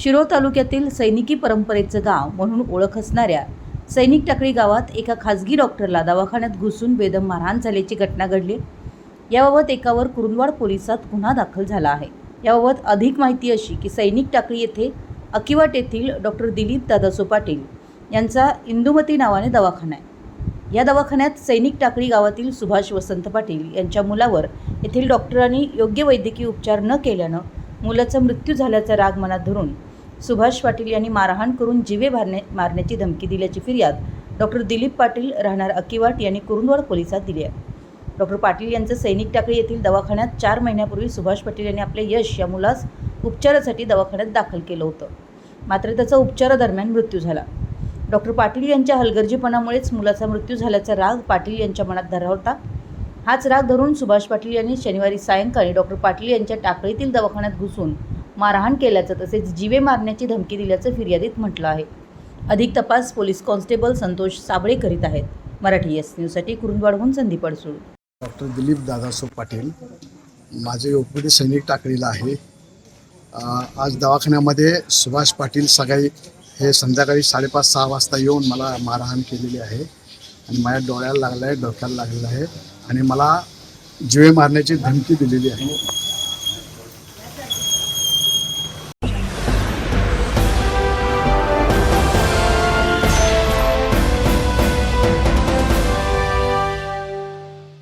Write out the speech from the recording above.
शिरोळ तालुक्यातील सैनिकी परंपरेचं गाव म्हणून ओळख असणाऱ्या सैनिक टाकळी गावात एका खाजगी डॉक्टरला दवाखान्यात घुसून बेदम मारहाण झाल्याची घटना घडली. याबाबत एकावर कुरुंदवाड पोलिसात गुन्हा दाखल झाला आहे. याबाबत अधिक माहिती अशी की सैनिक टाकळी येथे अकिवाट येथील डॉक्टर दिलीप दादासो पाटील यांचा इंदुमती नावाने दवाखाना आहे. या दवाखान्यात सैनिक टाकळी गावातील सुभाष वसंत पाटील यांच्या मुलावर येथील डॉक्टरांनी योग्य वैद्यकीय उपचार न केल्यानं मुलाचा मृत्यू झाल्याचा राग मनात धरून सुभाष पाटील यांनी मारहाण करून जिवे मारणे मारण्याची धमकी दिल्याची फिर्याद डॉक्टर दिलीप पाटील राहणार अकिवाट यांनी कुरुंदवाड पोलिसात दिली आहे. डॉक्टर पाटील यांचं सैनिक टाकळी येथील दवाखान्यात चार महिन्यापूर्वी सुभाष पाटील यांनी आपले यश या मुलास उपचारासाठी दवाखान्यात दाखल केलं होतं. मात्र त्याचा उपचारादरम्यान मृत्यू झाला. डॉक्टर पाटील यांच्या हलगर्जीपणामुळेच मुलाचा मृत्यू झाल्याचा राग पाटील यांच्या मनात धरा होता हाच राग धरून सुभाष पाटील यांनी शनिवारी सायंकाळी डॉक्टर पाटील यांच्या टाकळीतील दवाखान्यात घुसून मारहाण केल्याचं तसेच जीवे मारण्याची धमकी दिल्याचं फिर्यादीत म्हटलं आहे. अधिक तपास पोलीस कॉन्स्टेबल संतोष साबळे करीत आहेत. मराठी एस न्यूजसाठी कुरुंदवाडहून संदीप अडसूळ. डॉक्टर दिलीप दादासो पाटील. माझे ओपीडी सैनिक टाकळीला आहे. आज दवाखान्यामध्ये सुभाष पाटील सकाळी हे संध्याकाळी साडेपाच सहा वाजता येऊन मला मारहाण केलेली आहे. आणि माझ्या डोळ्याला लागलं आहे डोक्याला लागलेलं आहे. आणि मला जिवे मारण्याची धमकी दिलेली आहे.